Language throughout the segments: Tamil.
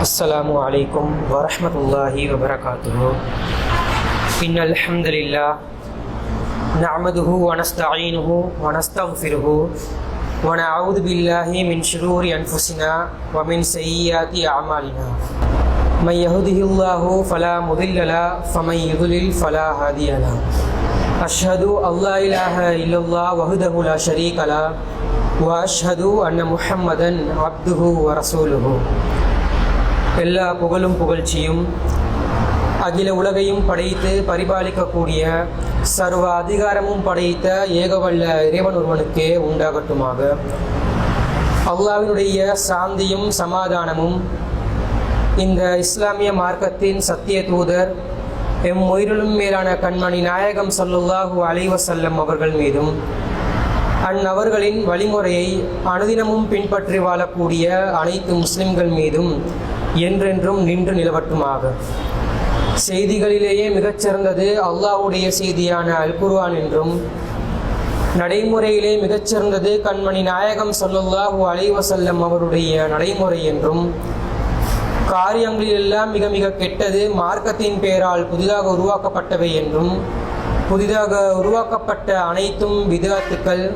السلام عليكم ورحمة الله وبركاته. إن الحمد لله نعمده ونستعينه ونستغفره ونعوذ بالله من شرور أنفسنا ومن سيئات أعمالنا. من يهده الله فلا مضل له فمن يضلل فلا هادي له. أشهد أن لا إله إلا الله وحده لا شريك له وأشهد أن محمدا عبده ورسوله. எல்லா புகழும் புகழ்ச்சியும் அகில உலகையும் படைத்து பரிபாலிக்கக்கூடிய சர்வ அதிகாரமும் படைத்த ஏகவல்ல இறைவன் ஒருவனுக்கே உண்டாகட்டுமாக. அல்லாவினுடைய சாந்தியும் சமாதானமும் இந்த இஸ்லாமிய மார்க்கத்தின் சத்திய தூதர் எம் உயிரிலும் மேலான கண்மணி நாயகம் சல்லுல்லாஹு அலைவசல்லம் அவர்கள் மீதும் அந்நபர்களின் வழிமுறையை அனுதினமும் பின்பற்றி வாழக்கூடிய அனைத்து முஸ்லிம்கள் மீதும் என்றென்றும் நின்று நிலவட்டுமாக. செய்திகளிலேயே மிகச்சிறந்தது அல்லாவுடைய செய்தியான அல் குர்வான் என்றும் நடைமுறையிலே மிகச்சிறந்தது கண்மணி நாயகம் சொல்லுல்லாஹூ அலைவசல்லம் அவருடைய நடைமுறை என்றும் காரியங்களிலெல்லாம் மிக மிக கெட்டது மார்க்கத்தின் பெயரால் புதிதாக உருவாக்கப்பட்டவை என்றும் புதிதாக உருவாக்கப்பட்ட அனைத்தும் விதாத்துக்கள்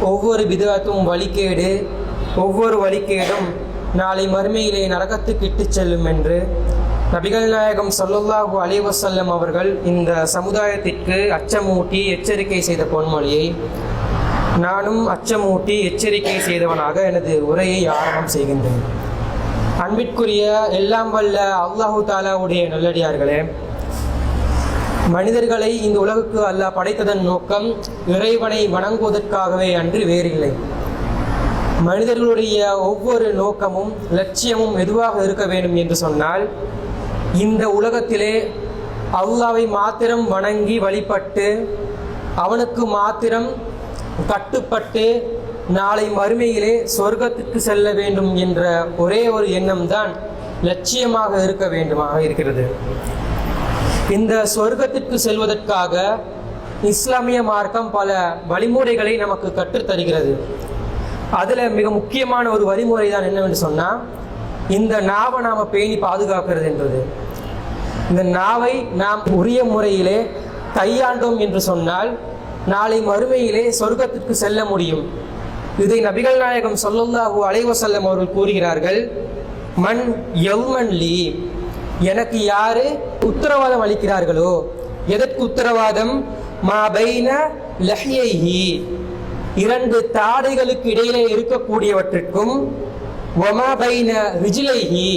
ஒவ்வொரு விதாத்தும் வழிகேடு ஒவ்வொரு வழிகேடும் நாளை மறுமையிலே நரகத்துக்கு இட்டுச் செல்லும் என்று நபிகள் நாயகம் சல்லுல்லாஹு அலிவசல்லம் அவர்கள் இந்த சமுதாயத்திற்கு அச்சமூட்டி எச்சரிக்கை செய்த பொன்மொழியை நானும் அச்சமூட்டி எச்சரிக்கை செய்தவனாக எனது உரையை ஆரம்பம் செய்கின்றேன். அன்பிற்குரிய எல்லாம் வல்ல அல்லாஹு தாலாவுடைய நல்லடியார்களே மனிதர்களை இந்த உலகுக்கு அல்லாஹ் படைத்ததன் நோக்கம் இறைவனை வணங்குவதற்காகவே அன்று வேறில்லை. மனிதர்களுடைய ஒவ்வொரு நோக்கமும் லட்சியமும் எதுவாக இருக்க வேண்டும் என்று சொன்னால் இந்த உலகத்திலே அல்லாவை மாத்திரம் வணங்கி வழிபட்டு அவனுக்கு மாத்திரம் கட்டுப்பட்டு நாளை மறுமையிலே சொர்க்கத்துக்கு செல்ல வேண்டும் என்ற ஒரே ஒரு எண்ணம் தான் லட்சியமாக இருக்க வேண்டுமாக இருக்கிறது. இந்த சொர்க்கத்திற்கு செல்வதற்காக இஸ்லாமிய மார்க்கம் பல வழிமுறைகளை நமக்கு கற்றுத்தருகிறது. அதில் மிக முக்கியமான ஒரு வழிமுறை தான் என்னவென்று சொன்னால் இந்த நாவை நாம் பேணி பாதுகாக்கிறது என்றது இந்த நாவை நாம் உரிய முறையிலே கையாண்டோம் என்று சொன்னால் நாளை மறுமையிலே சொர்க்கத்திற்கு செல்ல முடியும். இதை நபிகள் நாயகம் சொல்லல்லாஹு அலைவசல்லம் அவர்கள் கூறுகிறார்கள் மண் எவ்மன்லி எனக்கு யாரு உத்தரவாதம் அளிக்கிறார்களோ எதற்கு உத்தரவாதம்? மா பைன லஹ்யைஹி. இரண்டு தாடைகளுக்கு இடையிலே இருக்கக்கூடியவற்றிற்கும் ஒமா பைன ரிஜிலைஹி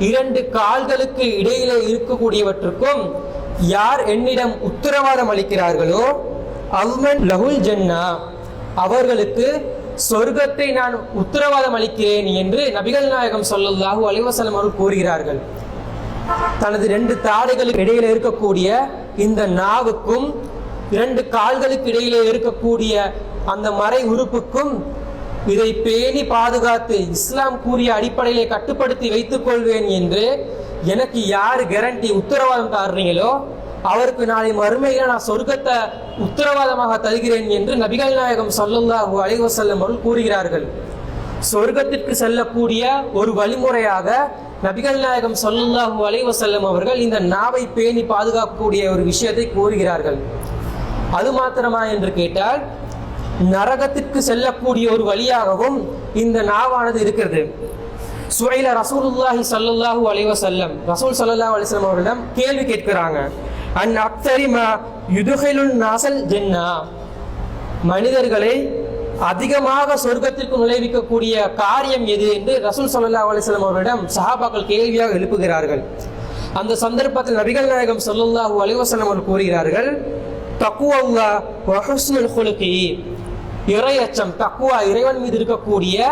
இரண்டு கால்களுக்கு இடையிலே இருக்கக்கூடியவற்றுக்கும் யார் என்னிடம் உத்தரவாதம் அளிக்கிறார்களோ அவ்மன் லஹுல் ஜன்னா அவர்களுக்கு சொர்க்கத்தை நான் உத்தரவாதம் அளிக்கிறேன் என்று நபிகள் நாயகம் சொல்லல்லாஹு அலைவசலம் அவர்கள் கூறுகிறார்கள். தனது ரெண்டு தாடைகளுக்கு இடையில இருக்கக்கூடிய இந்த நாவுக்கும் இரண்டு கால்களுக்கு இடையிலே இருக்கக்கூடிய அந்த மறை உறுப்புக்கும் இதை பேணி பாதுகாத்து இஸ்லாம் கூறிய அடிப்படையிலே கட்டுப்படுத்தி வைத்துக் கொள்வேன் என்று எனக்கு யார் கேரண்டி உத்தரவாதம் தாருறீங்களோ அவருக்கு நாளை மறுமையில நான் சொர்க்கத்தை உத்தரவாதமாக தருகிறேன் என்று நபிகள் நாயகம் சல்லுல்லாஹு அலைவசல்லம் அவர்கள் கூறுகிறார்கள். சொர்க்கத்திற்கு செல்லக்கூடிய ஒரு வழிமுறையாக நபிகள் நாயகம் சொல்லுல்லாஹு அலைவசல்லம் அவர்கள் இந்த நாவை பேணி பாதுகாக்கக்கூடிய ஒரு விஷயத்தை கூறுகிறார்கள். அது மாத்திரமா என்று கேட்டால் நரகத்திற்கு செல்லக்கூடிய ஒரு வழியாகவும் இந்த நாவானது இருக்கிறது. சுவையில ரசூலுல்லாஹி சல்லுல்லாஹு அலைவசல்லம் ரசூல் சல்லாஹூ அலிஸ்லாம் அவர்களிடம் கேள்வி கேட்கிறாங்க. அன் அக்தரிமா யுதுகைலுன் நாசல் ஜென்னா? மனிதர்களை அதிகமாக சொர்க்கத்திற்கு நுழைவிக்கக்கூடிய காரியம் எது என்று ரசூல் சல்லா அலிஸ்லாம் அவர்களிடம் சஹாபாக்கள் கேள்வியாக எழுப்புகிறார்கள். அந்த சந்தர்ப்பத்தில் நபிகள் நாயகம் சொல்லுல்லாஹூ அலிவசலம் அவர்கள் கூறுகிறார்கள் தக்குவல்லா வஹுஸ்னுல் குலுக்கி இறையச்சம் தக்குவா இறைவன் மீது இருக்கக்கூடிய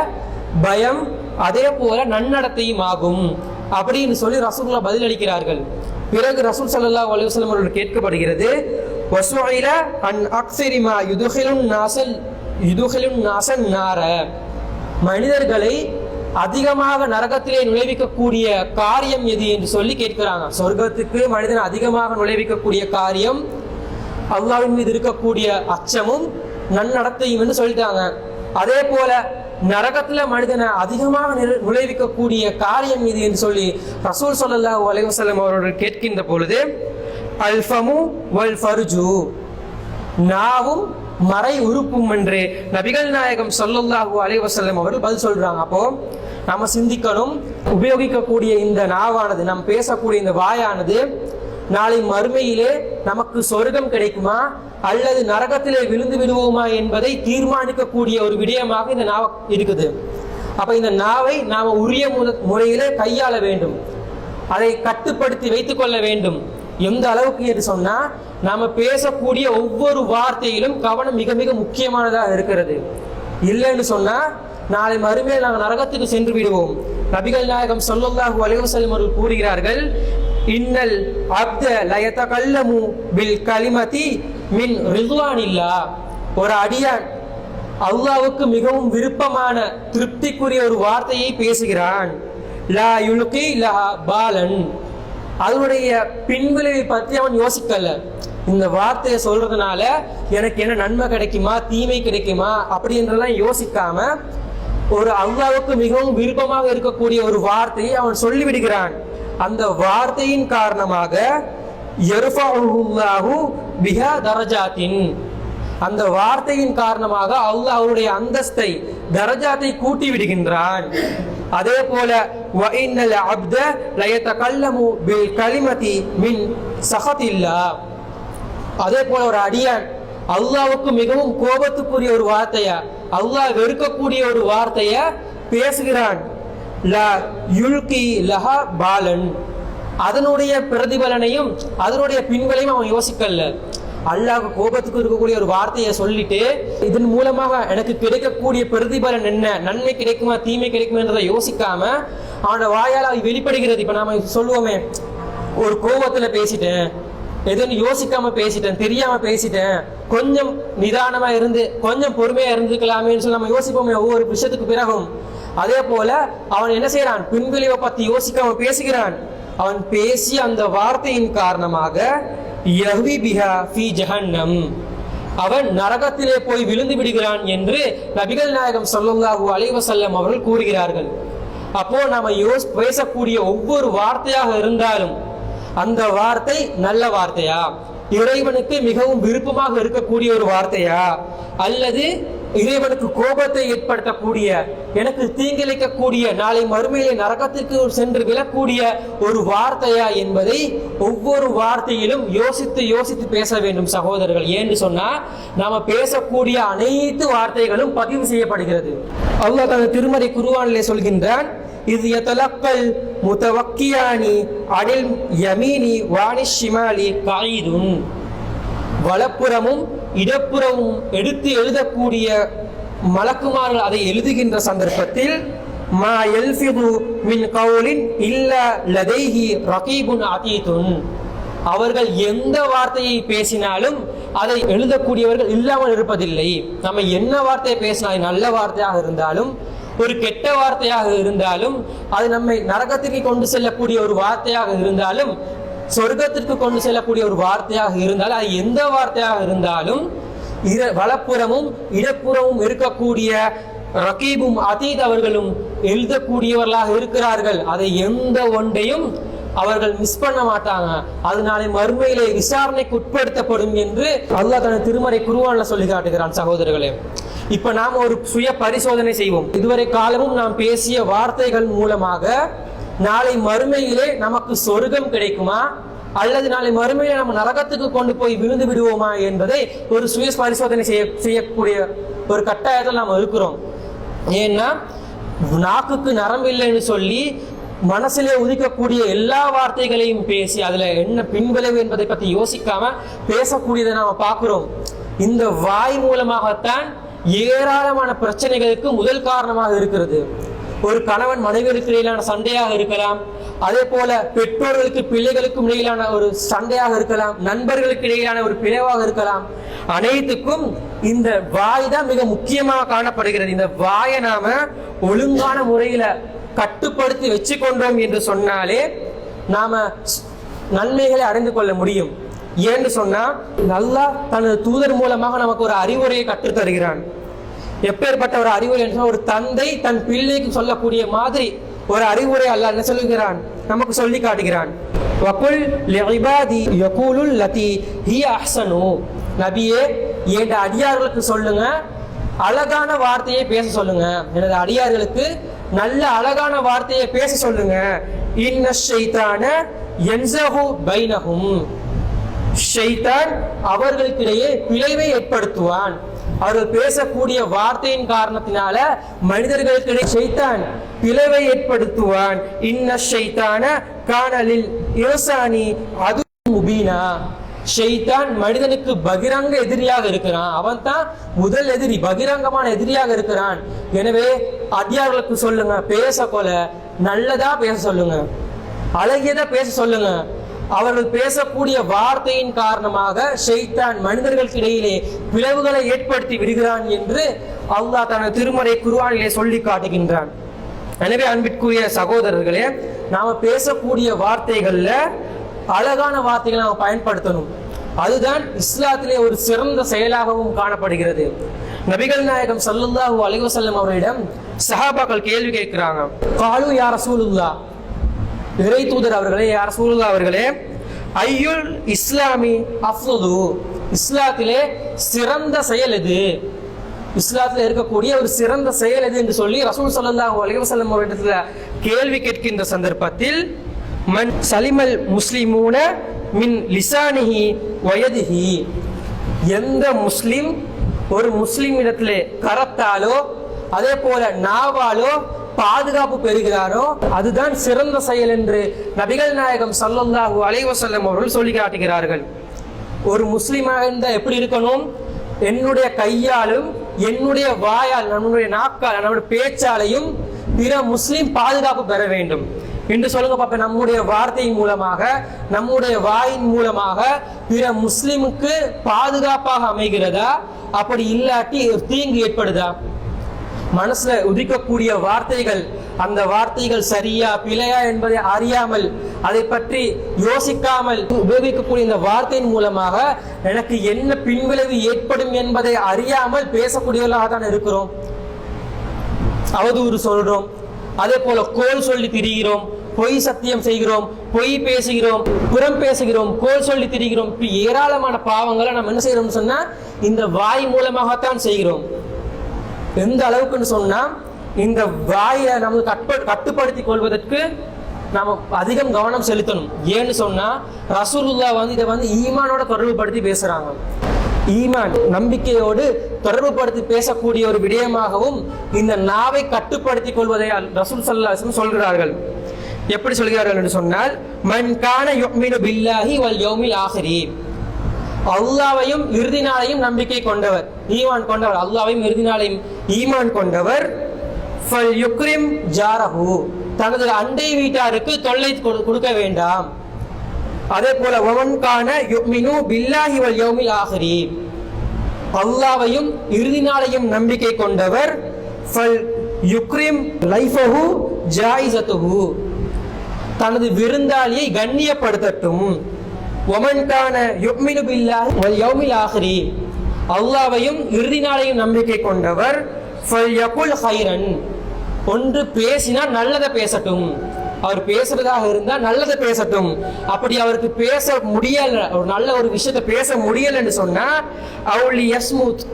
பயம் அதே போல நன்னடத்தையும் ஆகும். அப்படின்னு சொல்லி ரசூல்லா பதிலளிக்கிறார்கள். பிறகு ரசூல் சல்லா அலுவலம் அவர்கள் கேட்கப்படுகிறது வசுவாயில அன் அக்சரிமா யுதுகிலும் நாசல் யுதுகிலும் நாசன் நார. மனிதர்களை அதிகமாக நரகத்திலே நுழைவிக்கக்கூடிய காரியம் எது என்று சொல்லி கேட்கிறாங்க. சொர்க்கத்துக்கு மனிதன் அதிகமாக நுழைவிக்கக்கூடிய காரியம் அல்லாவின் மீது இருக்கக்கூடிய அச்சமும் நன்னடத்தையும் என்று சொல்லிட்டாங்க. அதே போல நரகத்துல மனிதனை அதிகமாக நிறு- நுழைவிக்கக்கூடிய காரியம் இது என்று சொல்லி ரசூல் சொல்லல்லா அலைஹி வஸல்லம் அவர்கள் கேட்கின்ற பொழுது அல்ஃபமு வல் ஃபர்ஜு. நாவும் மறை உறுப்பும் என்று நபிகள் நாயகம் ஸல்லல்லாஹு அலைவசல்லம் அவர்கள் பதில் சொல்றாங்க. அப்போ நாம சிந்திக்கணும் உபயோகிக்கக்கூடிய இந்த நாவானது நாம் பேசக்கூடிய இந்த வாயானது நாளை மறுமையிலே நமக்கு சொர்க்கம் கிடைக்குமா? அல்லது நரகத்திலே விழுந்து விடுவோமா என்பதை தீர்மானிக்கக்கூடிய ஒரு விடயமாக இந்த நாவ இருக்குது. அப்ப இந்த நாவை நாம உரிய முற- முறையிலே கையாள வேண்டும். அதை கட்டுப்படுத்தி வைத்துக் கொள்ள வேண்டும். எந்த அளவுக்கு என்று சொன்னா நாம பேசக்கூடிய ஒவ்வொரு வார்த்தையிலும் கவனம் மிக மிக முக்கியமானதாக இருக்கிறது. இல்லைன்னு சொன்னா நாளை மறுமையில் நாங்கள் நரகத்துக்கு சென்று விடுவோம். நபிகள் நாயகம் ஸல்லல்லாஹு அலைஹி அவர்கள் கூறுகிறார்கள் இன்னல் அப்த லயதகல்லமு பில் கலிமதி மின் ரிதுவானில்லா ஒரு அடியான் அல்லாவுக்கு மிகவும் விருப்பமான திருப்திக்குரிய ஒரு வார்த்தையை பேசுகிறான். லா யுலுகி லஹா பாலன். அதனுடைய பின்விளைவை பற்றி அவன் யோசிக்கல. இந்த வார்த்தையை சொல்றதுனால எனக்கு என்ன நன்மை கிடைக்குமா தீமை கிடைக்குமா அப்படின்றலாம் யோசிக்காம ஒரு அல்லாவுக்கு மிகவும் விருப்பமாக இருக்கக்கூடிய ஒரு வார்த்தையை அவன் சொல்லிவிடுகிறான். அந்த வார்த்தையின் காரணமாக பிஹா தரஜாத்தின். அந்த வார்த்தையின் காரணமாக அல்லாஹ் அவருடைய அந்தஸ்தை தரஜாத்தை கூட்டி விடுகின்றான். அதே போல வஇன்னல் அப்த லயதகல்லமு பில் கலிமதி மின் சஹதில்லா. அதே போல ஒரு அடியான் அல்லாவுக்கு மிகவும் கோபத்துக்குரிய ஒரு வார்த்தைய அல்லாஹ் வெறுக்கக்கூடிய ஒரு வார்த்தைய பேசுகிறான். ல யுல்கி லஹா பாலன். அதனுடைய பிரதிபலனையும் அதனுடைய பின்களையும் அவன் யோசிக்கல அல்லாஹ் கோபத்துக்கு இருக்கக்கூடிய ஒரு வார்த்தையை சொல்லிட்டு இதன் மூலமாக எனக்கு கிடைக்கக்கூடிய பிரதிபலன் என்ன? நன்மை கிடைக்குமா தீமை கிடைக்குமான்றதை யோசிக்காம அவனோட வாயால் அது வெளிப்படுகிறது. இப்ப நாம சொல்லுவோமே ஒரு கோபத்துல பேசிட்டேன் எதுன்னு யோசிக்காம பேசிட்டேன் தெரியாம பேசிட்டேன் கொஞ்சம் நிதானமா இருந்து கொஞ்சம் பொறுமையா இருந்துக்கலாமேன்னு சொல்லி நம்ம யோசிப்போமே ஒவ்வொரு விஷயத்துக்கு பிறகும். அதே போல அவன் என்ன செய்யறான் பின்விளைவை பத்தி யோசிக்காம பேசுகிறான். அவன் பேசிய அந்த வார்த்தையின் காரணமாக பிஹா ஜஹன்னம். அவன் நரகத்திலே போய் விழுந்து விடுகிறான் என்று நபிகள் நாயகம் ஸல்லல்லாஹு அலைவசல்லம் அவர்கள் கூறுகிறார்கள். அப்போ நாம யோஸ் பேசக்கூடிய ஒவ்வொரு வார்த்தையாக இருந்தாலும் அந்த வார்த்தை நல்ல வார்த்தையா? இறைவனுக்கு மிகவும் விருப்பமாக இருக்கக்கூடிய ஒரு வார்த்தையா? அல்லது இறைவனுக்கு கோபத்தை ஏற்படுத்தக்கூடிய எனக்கு தீங்கிழைக்கக்கூடிய நாளை மறுமையிலே நரகத்திற்கு சென்று விழக்கூடிய ஒரு வார்த்தையா என்பதை ஒவ்வொரு வார்த்தையிலும் யோசித்து யோசித்து பேச வேண்டும் சகோதரர்கள். ஏன்னு சொன்னா நாம பேசக்கூடிய அனைத்து வார்த்தைகளும் பதிவு செய்யப்படுகிறது. அல்லாஹ் தனது திருமறை குருவானிலே சொல்கின்றான் இது எத்தலக்கல் முத்தவக்கியானி அனில் யமீனி வாணி ஷிமாலி காயிதுன். வலப்புறமும் இடப்புறமும் எடுத்து எழுதக்கூடிய மலக்குமார்கள் அதை எழுதுகின்ற சந்தர்ப்பத்தில் மா எல்ஃபிது மின் கவுலின் இல்ல லதைஹி ரகீபுன் அதீதுன். அவர்கள் எந்த வார்த்தையை பேசினாலும் அதை எழுதக்கூடியவர்கள் இல்லாமல் இருப்பதில்லை. நம்ம என்ன வார்த்தையை பேசினாலும் நல்ல வார்த்தையாக இருந்தாலும் ஒரு கெட்ட வார்த்தையாக இருந்தாலும் அது நம்மை நரகத்திற்கு கொண்டு செல்லக்கூடிய ஒரு வார்த்தையாக இருந்தாலும் சொர்க்கத்திற்கு கொண்டு செல்லக்கூடிய ஒரு வார்த்தையாக இருந்தால் அது எந்த வார்த்தையாக இருந்தாலும் இர வலப்புறமும் இடப்புறமும் இருக்கக்கூடிய ரகீபும் அதீத் அவர்களும் எழுதக்கூடியவர்களாக இருக்கிறார்கள். அதை எந்த ஒன்றையும் அவர்கள் மிஸ் பண்ண மாட்டாங்க. அதனாலே மறுமையிலே விசாரணைக்கு உட்படுத்தப்படும் என்று அல்லாஹ் தனது திருமறை குருவான்ல சொல்லி காட்டுகிறான் சகோதரர்களே. இப்ப நாம் ஒரு சுய பரிசோதனை செய்வோம். இதுவரை காலமும் நாம் பேசிய வார்த்தைகள் மூலமாக நாளை மறுமையிலே நமக்கு சொர்க்கம் கிடைக்குமா? அல்லது நாளை மறுமையிலே நம்ம நரகத்துக்கு கொண்டு போய் விழுந்து விடுவோமா என்பதை ஒரு சுய பரிசோதனை செய்ய செய்யக்கூடிய ஒரு கட்டாயத்தில் நாம் இருக்கிறோம். ஏன்னா நாக்குக்கு நரம்பு இல்லைன்னு சொல்லி மனசிலே உதிக்கக்கூடிய எல்லா வார்த்தைகளையும் பேசி அதுல என்ன பின்விளைவு என்பதை பத்தி யோசிக்காம பேசக்கூடியதை நாம பார்க்கிறோம். இந்த வாய் மூலமாகத்தான் ஏராளமான பிரச்சனைகளுக்கு முதல் காரணமாக இருக்கிறது. ஒரு கணவன் மனைவிகளுக்கு இடையிலான சண்டையாக இருக்கலாம். அதே போல பெற்றோர்களுக்கு பிள்ளைகளுக்கும் இடையிலான ஒரு சண்டையாக இருக்கலாம். நண்பர்களுக்கு இடையிலான ஒரு பிளவாக இருக்கலாம். அனைத்துக்கும் இந்த வாய் தான் மிக முக்கியமாக காணப்படுகிறது. இந்த வாயை நாம ஒழுங்கான முறையில கட்டுப்படுத்தி வச்சு கொண்டோம் என்று சொன்னாலே நாம நன்மைகளை அடைந்து கொள்ள முடியும். ஏன்னு சொன்னா நல்லா தனது தூதர் மூலமாக நமக்கு ஒரு அறிவுரையை கற்றுத்தருகிறான். எப்பேற்பட்ட ஒரு அறிவுரை என்று ஒரு தந்தை தன் பிள்ளைக்கு சொல்லக்கூடிய மாதிரி ஒரு அறிவுரை அல்ல என்ன சொல்லுகிறான். நமக்கு சொல்லி காட்டுகிறான். வகுல் லிஇபாதி யகூலுல் லதி ஹிய அஹ்சனு. நபியே என் அடியார்களுக்கு சொல்லுங்க அழகான வார்த்தையை பேச சொல்லுங்க. எனது அடியார்களுக்கு நல்ல அழகான வார்த்தையை பேச சொல்லுங்க. இன்ன ஷைத்தான யன்ஸஹு பைனஹும். ஷைத்தான் அவர்களுக்கிடையே பிழைவை ஏற்படுத்துவான். அவர்கள் பேசக்கூடிய வார்த்தையின் காரணத்தினால மனிதர்களுக்கு செய்தான் பிளவை ஏற்படுத்துவான். இன்ன ஷைத்தான காணலில் யோசானி அது முபீனா. ஷெய்தான் மனிதனுக்கு பகிரங்க எதிரியாக இருக்கிறான். அவன் தான் முதல் எதிரி பகிரங்கமான எதிரியாக இருக்கிறான். எனவே அடியார்களுக்கு சொல்லுங்க பேச கொல நல்லதா பேச சொல்லுங்க. அழகியதா பேச சொல்லுங்க. அவர்கள் பேசக்கூடிய வார்த்தையின் காரணமாக ஷைத்தான் மனிதர்களுக்கு இடையிலே பிளவுகளை ஏற்படுத்தி விடுகிறான் என்று அல்லாஹ் தனது திருமறை குருவானிலே சொல்லி காட்டுகின்றான். எனவே அன்பிற்குரிய சகோதரர்களே நாம பேசக்கூடிய வார்த்தைகள்ல அழகான வார்த்தைகளை நாம் பயன்படுத்தணும். அதுதான் இஸ்லாத்திலே ஒரு சிறந்த செயலாகவும் காணப்படுகிறது. நபிகள் நாயகம் சல்லுல்லாஹு அலிவசல்லம் அவரிடம் சஹாபாக்கள் கேள்வி கேட்கிறாங்க. காலு யார் சூலுல்லா இறை தூதர் அவர்களே யார்? சூழ்நிலை அவர்களே ஐயுல் இஸ்லாமி அஃது இஸ்லாத்திலே சிறந்த செயல் எது? இஸ்லாத்தில் இருக்கக்கூடிய ஒரு சிறந்த செயல் எது என்று சொல்லி ரசூல் ஸல்லல்லாஹு அலிவசல்லம் அவரிடத்தில் கேள்வி கேட்கின்ற சந்தர்ப்பத்தில் மன் சலிமல் முஸ்லிமூன மின் லிசானிஹி வயதிஹி. எந்த முஸ்லிம் ஒரு முஸ்லிம் இடத்திலே கரத்தாலோ அதே போல நாவாலோ பாதுகாப்பு பெறுகிறாரோ அதுதான் சிறந்த செயல் என்று நபிகள் நாயகம் சல்லல்லாஹு அலைவசல்லம் அவர்கள் சொல்லி காட்டுகிறார்கள் ஒரு முஸ்லீமாக இருந்தா எப்படி இருக்கணும்? என்னுடைய கையாலும் என்னுடைய வாயால் நம்முடைய நாக்கால் நம்முடைய பேச்சாலையும் பிற முஸ்லீம் பாதுகாப்பு பெற வேண்டும். என்று சொல்லுங்க பாப்ப நம்முடைய வார்த்தையின் மூலமாக நம்முடைய வாயின் மூலமாக பிற முஸ்லிமுக்கு பாதுகாப்பாக அமைகிறதா? அப்படி இல்லாட்டி ஒரு தீங்கு ஏற்படுதா? மனசுல உதிக்கக்கூடிய வார்த்தைகள் அந்த வார்த்தைகள் சரியா பிழையா என்பதை அறியாமல் அதை பற்றி யோசிக்காமல் உபயோகிக்கக்கூடிய இந்த வார்த்தையின் மூலமாக எனக்கு என்ன பின்விளைவு ஏற்படும் என்பதை அறியாமல் பேசக்கூடியவர்களாக தான் இருக்கிறோம். அவதூறு சொல்றோம். அதே போல கோல் சொல்லி திரிகிறோம். பொய் சத்தியம் செய்கிறோம். பொய் பேசுகிறோம். புறம் பேசுகிறோம். கோல் சொல்லி திரிகிறோம். இப்படி ஏராளமான பாவங்களை நம்ம என்ன செய்யறோம்னு சொன்னா இந்த வாய் மூலமாகத்தான் செய்கிறோம். எந்த அளவுக்குன்னு சொன்னா இந்த வாயை நம்ம கட்ப கட்டுப்படுத்தி கொள்வதற்கு நாம அதிகம் கவனம் செலுத்தணும். ஏன்னு சொன்னா ரசூலுல்லா வந்து இதை வந்து ஈமானோட தொடர்புபடுத்தி பேசுறாங்க. ஈமான் நம்பிக்கையோடு தொடர்புபடுத்தி பேசக்கூடிய ஒரு விடயமாகவும் இந்த நாவை கட்டுப்படுத்தி கொள்வதை ரசூல் சல்லாஹம் சொல்கிறார்கள். எப்படி சொல்கிறார்கள் என்று சொன்னால் மன் கான யுமினு பில்லாஹி வல் யோமில் ஆஹிரி அல்லாவையும் இறுதி நாளையும் நம்பிக்கை கொண்டவர் ஈமான் கொண்டவர். அல்லாவையும் இறுதி நாளையும் ஈமான் கொண்டவர். ஃபல் யுக்ரிம் ஜாரஹு. தனது அண்டை வீட்டாருக்கு தொல்லை கொடுக்க வேண்டாம். அதே போல ஒவன்கான யுக்மினு பில்லாஹி வல் யௌமில் ஆஹிரி. அல்லாவையும் இறுதி நாளையும் நம்பிக்கை கொண்டவர். ஃபல் யுக்ரிம் லைஃபஹு ஜாயிசத்துஹு தனது விருந்தாளியை கண்ணியப்படுத்தட்டும். ஒமன்கான யுக்மினு பில்லா வல் யௌமில் ஆஹிரி அல்லாவையும் இறுதி நாளையும் நம்பிக்கை கொண்டவர் ஃபல் யகுல் ஹைரன் ஒன்று பேசினால் நல்லதை பேசட்டும். அவர் பேசுறதாக இருந்தா நல்லதை பேசட்டும். அப்படி அவருக்கு பேச முடியல ஒரு நல்ல ஒரு விஷயத்தை பேச முடியலன்னு சொன்னா அவள் யஸ்மூத்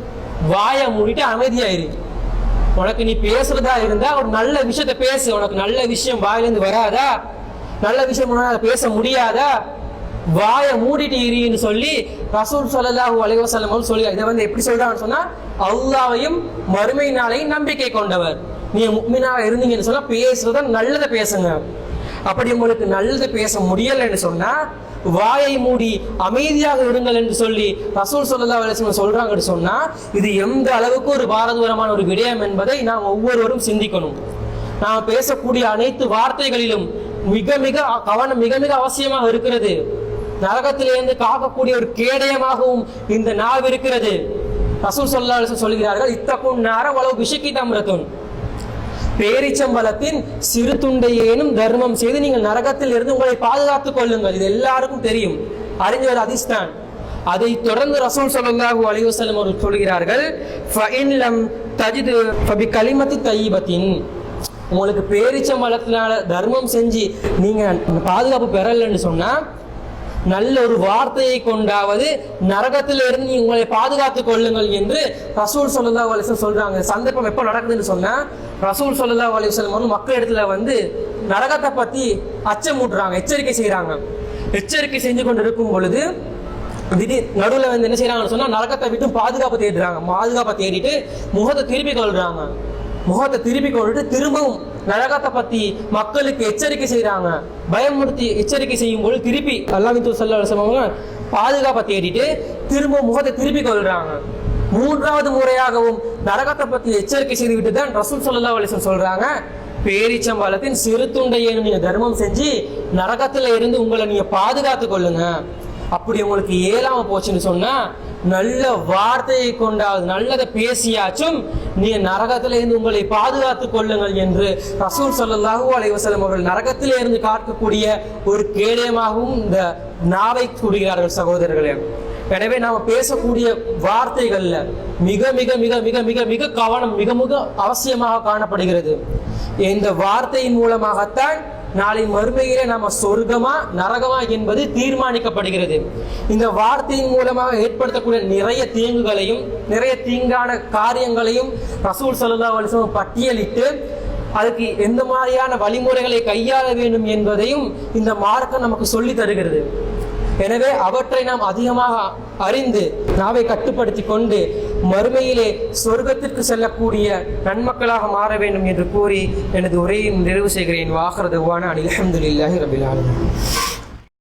வாய மூடிட்டு அமைதியாயிரு. உனக்கு நீ பேசுறதா இருந்தா ஒரு நல்ல விஷயத்த பேசு. உனக்கு நல்ல விஷயம் வாயிலிருந்து வராதா? நல்ல விஷயம் உன்னால பேச முடியாதா? வாயை மூடிட்டு சொல்லி ரசூல் சொல்லலாஹு அலைவசல்லம் சொல்லி இதை வந்து எப்படி சொல்றான்னு சொன்னா அல்லாவையும் மறுமை நாளையும் நம்பிக்கை கொண்டவர். நீ முக்மினாக இருந்தீங்கன்னு சொன்னா பேசுறத நல்லதை பேசுங்க. அப்படி உங்களுக்கு நல்லது பேச முடியலைன்னு சொன்னா வாயை மூடி அமைதியாக இருங்கள் என்று சொல்லி ரசூல் சொல்லலா அலைஹி சொல்றாங்கன்னு சொன்னா இது எந்த அளவுக்கு ஒரு பாரதூரமான ஒரு விடயம் என்பதை நாம் ஒவ்வொருவரும் சிந்திக்கணும். நாம் பேசக்கூடிய அனைத்து வார்த்தைகளிலும் மிக மிக கவனம் மிக மிக அவசியமாக இருக்கிறது. நரகத்திலிருந்து காக்கக்கூடிய ஒரு கேடயமாகவும் இந்த நாவ் இருக்கிறது. ரசூல் ஸல்லல்லாஹு சொல்கிறார்கள் இத்தக்கும் நார வளவு விஷக்கி தம்ரத்துன் பேரிச்சம்பலத்தின் சிறு துண்டையேனும் தர்மம் செய்து நீங்கள் நரகத்தில் இருந்து உங்களை பாதுகாத்துக் கொள்ளுங்கள். இது எல்லாருக்கும் தெரியும். அறிஞர் அதிஸ்தான் அதை தொடர்ந்து ரசூல் ஸல்லல்லாஹு அலிவசலம் அவர்கள் சொல்கிறார்கள் தஜிது ஃபபி கலிமத்து தையீபத்தின். உங்களுக்கு பேரிச்சம்பழத்தினால தர்மம் செஞ்சு நீங்க பாதுகாப்பு பெறலைன்னு சொன்னா நல்ல ஒரு வார்த்தையை கொண்டாவது நரகத்திலிருந்து நீ உங்களை பாதுகாத்துக் கொள்ளுங்கள் என்று ரசூல் சொல்லல்லா அலிஸ்லம் சொல்றாங்க. சந்தர்ப்பம் எப்போ நடக்குதுன்னு சொன்னா ரசூல் சொல்லல்லா அலிஸ்லம் வந்து மக்கள் இடத்துல வந்து நரகத்தை பத்தி அச்சமூட்டுறாங்க எச்சரிக்கை செய்யறாங்க எச்சரிக்கை செஞ்சு கொண்டு இருக்கும் பொழுது திடீர் நடுவில் வந்து என்ன செய்யறாங்கன்னு சொன்னா நரகத்தை விட்டு பாதுகாப்பு தேடுறாங்க. பாதுகாப்பை தேடிட்டு முகத்தை திருப்பி கொள்றாங்க. முகத்தை திருப்பி கொண்டுட்டு திரும்பவும் நரகத்தை பத்தி மக்களுக்கு எச்சரிக்கை செய்யறாங்க பயமுறுத்தி எச்சரிக்கை செய்யும் பொழுது திருப்பி அல்லாஹ் சொல்லுவாங்க பாதுகாப்பை தேடிட்டு திரும்ப முகத்தை திருப்பி கொள்றாங்க. மூன்றாவது முறையாகவும் நரகத்தை பத்தி எச்சரிக்கை செய்துவிட்டு தான் ரசூல் சல்லா அலிஸ்லம் சொல்றாங்க பேரிச்சம்பழத்தின் சிறு துண்டையேனும் நீங்க தர்மம் செஞ்சு நரகத்துல இருந்து உங்களை நீங்க பாதுகாத்துக் கொள்ளுங்க. அப்படி உங்களுக்கு ஏலாம போச்சுன்னு சொன்னா நல்ல வார்த்தையை கொண்டாவது நல்லதை பேசியாச்சும் நீ நரகத்திலிருந்து உங்களை பாதுகாத்துக் கொள்ளுங்கள் என்று ரசூல் ஸல்லல்லாஹு அலைவசலம் அவர்கள் நரகத்தில் இருந்து காக்கக்கூடிய ஒரு கேடயமாகவும் இந்த நாவை கூறுகிறார்கள் சகோதரர்களே. எனவே நாம பேசக்கூடிய வார்த்தைகள்ல மிக மிக மிக மிக மிக மிக கவனம் மிக மிக அவசியமாக காணப்படுகிறது. இந்த வார்த்தையின் மூலமாகத்தான் நாளை மறுமையிலே நாம சொர்க்கமா நரகமா என்பது தீர்மானிக்கப்படுகிறது. இந்த வார்த்தையின் மூலமாக ஏற்படுத்தக்கூடிய நிறைய தீங்குகளையும் நிறைய தீங்கான காரியங்களையும் ரசூல் சல்லா அலிஸ்லம் பட்டியலிட்டு அதுக்கு எந்த மாதிரியான வழிமுறைகளை கையாள வேண்டும் என்பதையும் இந்த மார்க்கம் நமக்கு சொல்லி தருகிறது. எனவே அவற்றை நாம் அதிகமாக அறிந்து நாவை கட்டுப்படுத்தி கொண்டு மறுமையிலே சொர்க்கத்திற்கு செல்லக்கூடிய நன்மக்களாக மாற வேண்டும் என்று கூறி எனது உரையை நிறைவு செய்கிறேன். வாகரதுவான அனில் அஹமதுல்லாஹி ரபில்